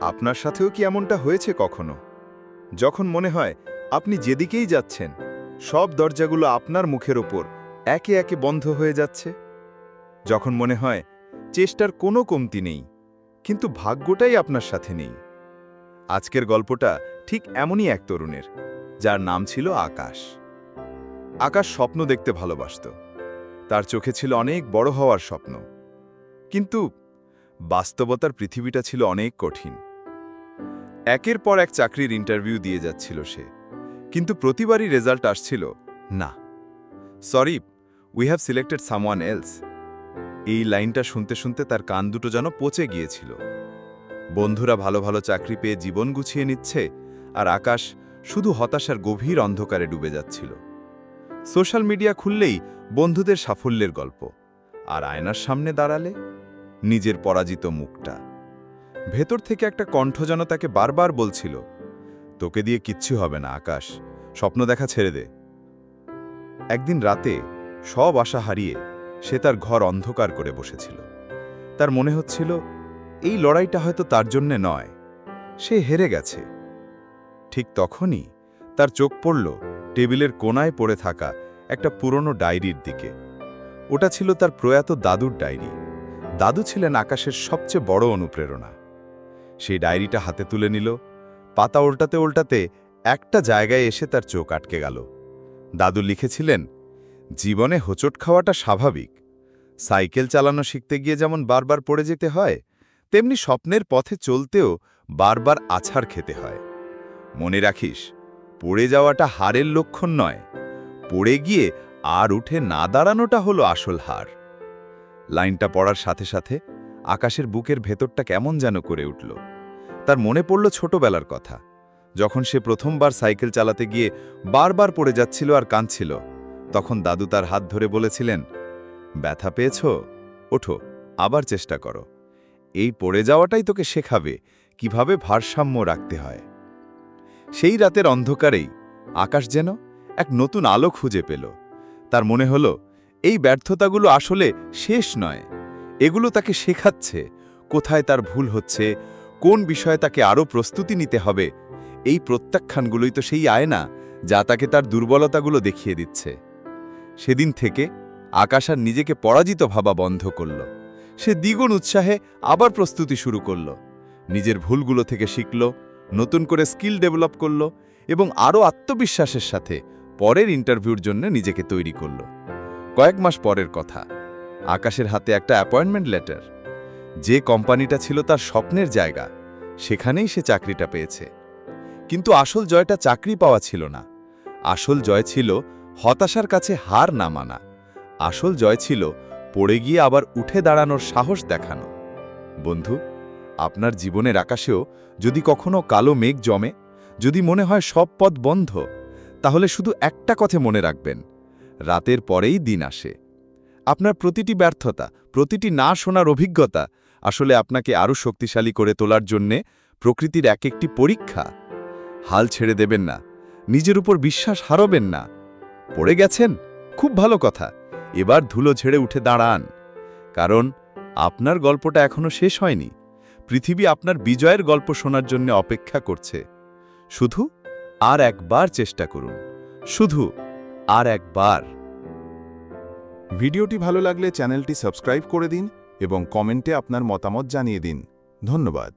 আপনার সাথেও কি এমনটা হয়েছে কখনো? যখন মনে হয় আপনি যেদিকেই যাচ্ছেন, সব দরজাগুলো আপনার মুখের ওপর একে একে বন্ধ হয়ে যাচ্ছে। যখন মনে হয় চেষ্টার কোনো কমতি নেই, কিন্তু ভাগ্যটাই আপনার সাথে নেই। আজকের গল্পটা ঠিক এমনই এক তরুণের, যার নাম ছিল আকাশ। আকাশ স্বপ্ন দেখতে ভালোবাসত। তার চোখে ছিল অনেক বড় হওয়ার স্বপ্ন। কিন্তু বাস্তবতার পৃথিবীটা ছিল অনেক কঠিন। একের পর এক চাকরির ইন্টারভিউ দিয়ে যাচ্ছিল সে। কিন্তু প্রতিবারই রেজাল্ট আসছিল, না। Sorry we have selected someone else এই লাইনটা শুনতে শুনতে তার কান দুটো যেন পচে গিয়েছিল। বন্ধুরা ভালো ভালো চাকরি পেয়ে জীবন গুছিয়ে নিচ্ছে, আর আকাশ শুধু হতাশার গভীর অন্ধকারে ডুবে যাচ্ছিল। সোশ্যাল মিডিয়া খুললেই বন্ধুদের সাফল্যের গল্প, আর আয়নার সামনে দাঁড়ালে নিজের পরাজিত মুখটা। ভেতর থেকে একটা কণ্ঠ যেন তাকে বারবার বলছিল, তোকে দিয়ে কিচ্ছু হবে না, আকাশ, স্বপ্ন দেখা ছেড়ে দে। একদিন রাতে সব আশা হারিয়ে সে তার ঘর অন্ধকার করে বসেছিল। তার মনে হচ্ছিল, এই লড়াইটা হয়তো তার জন্যে নয়, সে হেরে গেছে। ঠিক তখনই তার চোখ পড়ল টেবিলের কোনায় পড়ে থাকা একটা পুরনো ডায়েরির দিকে। ওটা ছিল তার প্রয়াত দাদুর ডায়েরি। দাদু ছিলেন আকাশের সবচেয়ে বড় অনুপ্রেরণা। সেই ডায়েরিটা হাতে তুলে নিল। পাতা উল্টাতে উল্টাতে একটা জায়গায় এসে তার চোখ আটকে গেল। দাদু লিখেছিলেন, জীবনে হোঁচট খাওয়াটা স্বাভাবিক। সাইকেল চালানো শিখতে গিয়ে যেমন বারবার পড়ে যেতে হয়, তেমনি স্বপ্নের পথে চলতেও বারবার আছাড় খেতে হয়। মনে রাখিস, পড়ে যাওয়াটা হারের লক্ষণ নয়, পড়ে গিয়ে আর উঠে না দাঁড়ানোটা হলো আসল হার। লাইনটা পড়ার সাথে সাথে আকাশের বুকের ভেতরটা কেমন যেন করে উঠল। তার মনে পড়ল ছোটবেলার কথা। যখন সে প্রথমবার সাইকেল চালাতে গিয়ে বারবার পড়ে যাচ্ছিল আর কাঁদছিল, তখন দাদু তার হাত ধরে বলেছিলেন, ব্যথা পেয়েছ? ওঠো, আবার চেষ্টা করো। এই পড়ে যাওয়াটাই তোকে শেখাবে কীভাবে ভারসাম্য রাখতে হয়। সেই রাতের অন্ধকারেই আকাশ যেন এক নতুন আলো খুঁজে পেল। তার মনে হলো, এই ব্যর্থতাগুলো আসলে শেষ নয়। এগুলো তাকে শেখাচ্ছে, কোথায় তার ভুল হচ্ছে, কোন বিষয়ে তাকে আরও প্রস্তুতি নিতে হবে। এই প্রত্যাখ্যানগুলোই তো সেই আয়না যা তাকে তার দুর্বলতাগুলো দেখিয়ে দিচ্ছে। সেদিন থেকে আকাশ আর নিজেকে পরাজিত ভাবা বন্ধ করল। সে দ্বিগুণ উৎসাহে আবার প্রস্তুতি শুরু করল। নিজের ভুলগুলো থেকে শিখল, নতুন করে স্কিল ডেভেলপ করল এবং আরও আত্মবিশ্বাসের সাথে পরের ইন্টারভিউর জন্য নিজেকে তৈরি করল। কয়েক মাস পরের কথা। আকাশের হাতে একটা অ্যাপয়েন্টমেন্ট লেটার। যে কোম্পানিটা ছিল তার স্বপ্নের জায়গা, সেখানেই সে চাকরিটা পেয়েছে। কিন্তু আসল জয়টা চাকরি পাওয়া ছিল না। আসল জয় ছিল হতাশার কাছে হার না মানা। আসল জয় ছিল পড়ে গিয়ে আবার উঠে দাঁড়ানোর সাহস দেখানো। বন্ধু, আপনার জীবনের আকাশেও যদি কখনো কালো মেঘ জমে, যদি মনে হয় সব পথ বন্ধ, তাহলে শুধু একটা কথা মনে রাখবেন। রাতের পরেই দিন আসে। আপনার প্রতিটি ব্যর্থতা, প্রতিটি না শোনার অভিজ্ঞতা আসলে আপনাকে আরও শক্তিশালী করে তোলার জন্যে প্রকৃতির এক একটি পরীক্ষা। হাল ছেড়ে দেবেন না, নিজের উপর বিশ্বাস হারবেন না। পড়ে গেছেন? খুব ভালো কথা। এবার ধুলো ঝেড়ে উঠে দাঁড়ান। কারণ আপনার গল্পটা এখনও শেষ হয়নি। পৃথিবী আপনার বিজয়ের গল্প শোনার জন্য অপেক্ষা করছে। শুধু আর একবার চেষ্টা করুন। শুধু আর একবার। ভিডিওটি ভালো লাগলে চ্যানেলটি সাবস্ক্রাইব করে দিন এবং কমেন্টে আপনার মতামত জানিয়ে দিন। ধন্যবাদ।